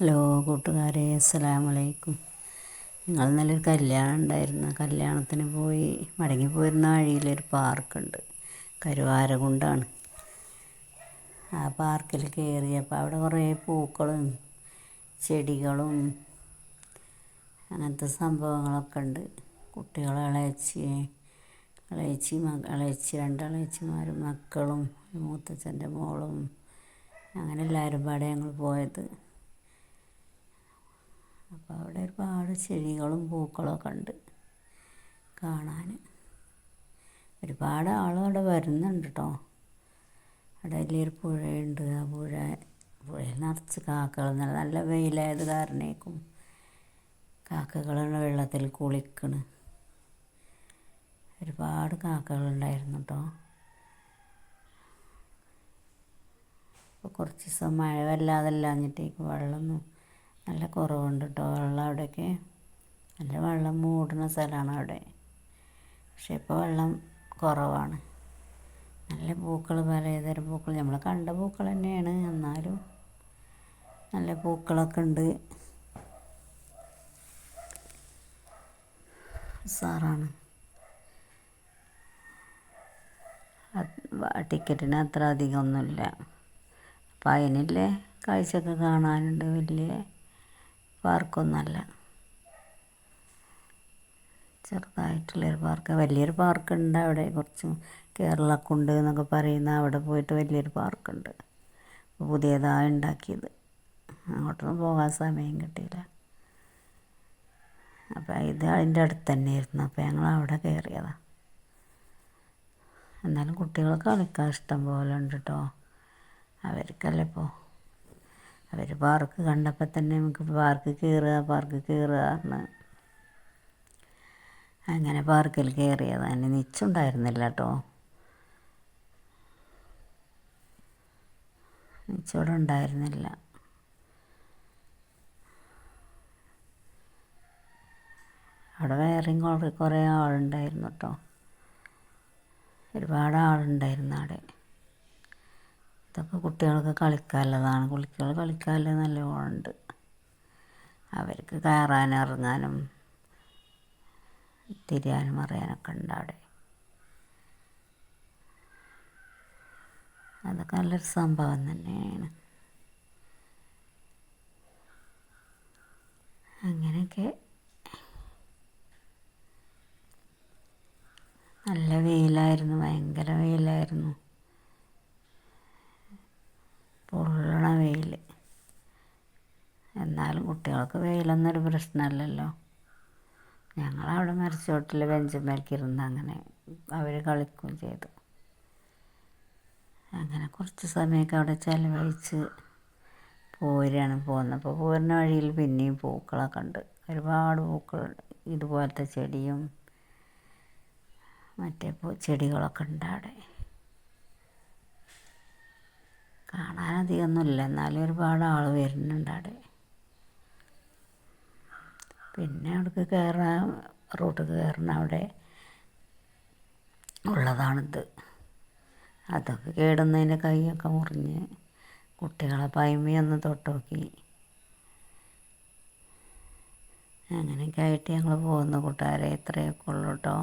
Hello കൂട്ടുകാരെ അസ്സലാമു അലൈക്കും ഞങ്ങൾ നല്ലൊരു കല്യാണം ഉണ്ടായിരുന്നു. കല്യാണത്തിന് പോയി മടങ്ങി പോരുന്ന വഴിയിലൊരു പാർക്കുണ്ട്. കരുവാരകുണ്ടാണ് ആ പാർക്കിൽ കയറിയപ്പോൾ അവിടെ കുറേ പൂക്കളും ചെടികളും അങ്ങനത്തെ സംഭവങ്ങളൊക്കെ ഉണ്ട്. കുട്ടികളെ ഇളയച്ചി ഇളയച്ചി ഇളയച്ചി രണ്ട് ഇളയച്ചിമാരും മക്കളും മൂത്തച്ഛന്റെ മോളും അങ്ങനെ എല്ലാവരും പാടെ ഞങ്ങൾ പോയത്. അപ്പോൾ അവിടെ ഒരുപാട് ചെടികളും പൂക്കളൊക്കെ ഉണ്ട് കാണാൻ ഒരുപാട് ആളും അവിടെ വരുന്നുണ്ട് കേട്ടോ അവിടെ വലിയൊരു പുഴയുണ്ട്. ആ പുഴ പുഴയിൽ നിറച്ച് കാക്കകൾ നല്ല വെയിലായത് കാരണേക്കും കാക്കകളുടെ വെള്ളത്തിൽ കുളിക്കണ്. ഒരുപാട് കാക്കകളുണ്ടായിരുന്നു കേട്ടോ അപ്പോൾ കുറച്ച് ദിവസം മഴ വല്ലാതല്ലാഞ്ഞിട്ടേക്ക് വെള്ളമൊന്നും നല്ല കുറവുണ്ട് കേട്ടോ വെള്ളം അവിടെയൊക്കെ. നല്ല വെള്ളം മൂടുന്ന സ്ഥലമാണ് അവിടെ. പക്ഷെ ഇപ്പോൾ വെള്ളം കുറവാണ്. നല്ല പൂക്കൾ പലതരം പൂക്കൾ നമ്മൾ കണ്ട പൂക്കൾ തന്നെയാണ്. എന്നാലും നല്ല പൂക്കളൊക്കെ ഉണ്ട്. സാറാണ് ടിക്കറ്റിന് അത്ര അധികമൊന്നുമില്ല അപ്പം അതിനില്ലേ കാഴ്ചയൊക്കെ കാണാനുണ്ട് വലിയ പാർക്കൊന്നുമല്ല ചെറുതായിട്ടുള്ളൊരു പാർക്ക്. വലിയൊരു പാർക്കുണ്ട് അവിടെ. കുറച്ച് കേരളക്കുണ്ട് എന്നൊക്കെ പറയുന്ന അവിടെ പോയിട്ട് വലിയൊരു പാർക്കുണ്ട്. പുതിയതായി ഉണ്ടാക്കിയത്. അങ്ങോട്ടൊന്നും പോകാൻ സമയം കിട്ടിയില്ല. അപ്പോൾ ഇത് അതിന്റെ അടുത്ത് തന്നെയായിരുന്നു. അപ്പോൾ ഞങ്ങൾ അവിടെ കയറിയതാണ് എന്നാലും കുട്ടികൾക്ക് കളിക്കാൻ ഇഷ്ടം പോലെ ഉണ്ട് കേട്ടോ അവർക്കല്ലേ ഇപ്പോൾ അവർ പാർക്ക് കണ്ടപ്പോൾ തന്നെ നമുക്ക് പാർക്ക് കയറുക പാർക്ക് കയറുക എന്ന്. അങ്ങനെ പാർക്കിൽ കയറിയത് അതിന് നിച്ചുണ്ടായിരുന്നില്ല കേട്ടോ നിച്ചോടെ ഉണ്ടായിരുന്നില്ല. അവിടെ വേറെയും കുറേ കുറേ ആളുണ്ടായിരുന്നു കേട്ടോ ഒരുപാട് ആളുണ്ടായിരുന്നു അവിടെ. ഇതൊക്കെ കുട്ടികൾക്ക് കളിക്കാനുള്ളതാണ്. കുട്ടികൾ കളിക്കാനുള്ള നല്ലോണമുണ്ട്. അവർക്ക് കയറാനും ഇറങ്ങാനും തിരിയാനും അറിയാനൊക്കെ ഉണ്ട് അവിടെ. അതൊക്കെ നല്ലൊരു സംഭവം തന്നെയാണ്. അങ്ങനെയൊക്കെ നല്ല വെയിലായിരുന്നു. ഭയങ്കര വെയിലായിരുന്നു. എന്നാലും കുട്ടികൾക്ക് വെയിലൊന്നൊരു പ്രശ്നമല്ലല്ലോ ഞങ്ങളവിടെ മരച്ചോട്ടിൽ ബെഞ്ചുമേൽക്കിരുന്ന് അങ്ങനെ അവർ കളിക്കുകയും ചെയ്തു. അങ്ങനെ കുറച്ച് സമയമൊക്കെ അവിടെ ചിലവഴിച്ച് പോരുകയാണ് പോകുന്നപ്പോൾ പോരുന്ന വഴിയിൽ പിന്നെയും പൂക്കളൊക്കെ ഉണ്ട്. ഒരുപാട് പൂക്കൾ ഇതുപോലത്തെ ചെടിയും മറ്റേ ചെടികളൊക്കെ ഉണ്ട് അവിടെ. കാണാനധികമൊന്നുമില്ല എന്നാലും ഒരുപാട് ആൾ വരുന്നുണ്ട് അവിടെ. പിന്നെ അവിടേക്ക് കയറാൻ റോട്ടിൽ കയറുന്ന അവിടെ ഉള്ളതാണിത്. അതൊക്കെ കേടുന്നതിന്റെ കൈയൊക്കെ മുറിഞ്ഞ് കുട്ടികളെ പൈമയൊന്ന് തൊട്ട് നോക്കി അങ്ങനെയൊക്കെ ആയിട്ട് ഞങ്ങൾ പോകുന്ന കൂട്ടുകാരെ. ഇത്രയൊക്കെ ഉള്ളൂ കേട്ടോ